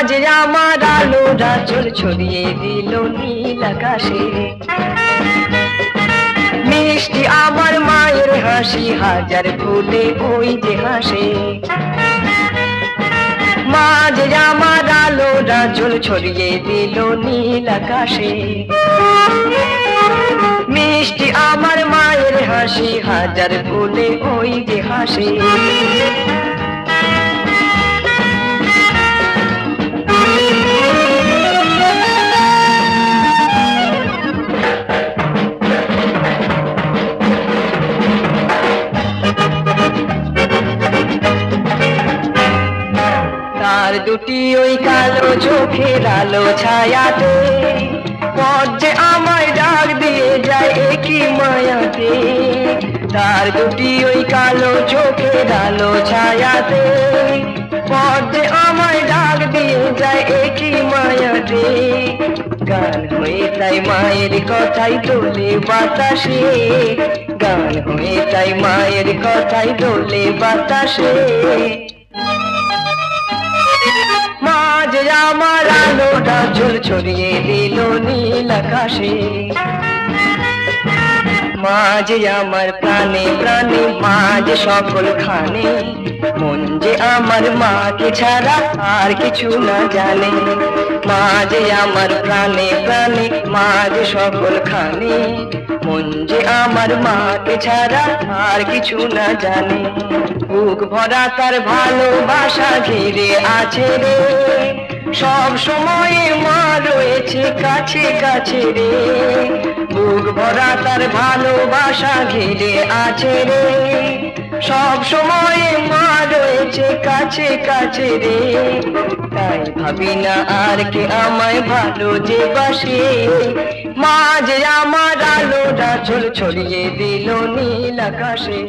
আমার আলো রাজল ছড়িয়ে দিল নীল আকাশে। মিষ্টি আমার মায়ের হাসি, হাজার ফুলে ওই যে হাসে। মাঝে আমার আলো রাজল ছড়িয়ে দিল নীল আকাশে। মিষ্টি আমার মায়ের হাসি, হাজার ফুলে ওই যে হাসে। তার দুটি ওই কালো চোখের আলো ছায়াতে পদ্মে আমায় ডাক দিয়ে যায় একই মায়াতে, তার দুটি ওই কালো চোখের আলো ছায়াতে পদ্মে আমায় ডাক দিয়ে যায় একই মায়াতে। গান হয়ে তাই মায়ের কথাই দোলে বাতাসে, গান হয়ে তাই মায়ের কথাই দোলে বাতাসে। আলোটা ঝুল ছড়িয়ে দিল নীল আকাশে। মাঝে আমার প্রাণে প্রাণে মাঝে সকল খানে। মন যে আমার মাকে ছাড়া আর কিছু না জানে। মাঝে আমার প্রাণে প্রাণে মাঝে সকল খানে। মন যে আমার মাকে ছাড়া আর কিছু না জানে। বুক ভরা তার ভালোবাসা ঘিরে আছে রে। সব সময় মা রয়েছে কাছে কাছে রে। বুক ভরা তার ভালোবাসা ঘিরে আছে রে। সব সময় মা রয়েছে কাছে কাছে রে। তাই ভাবি না আর কে আমায় ভালো যে বাসে। মা যে আমার আলোটা ছড়িয়ে দিল নীল আকাশে।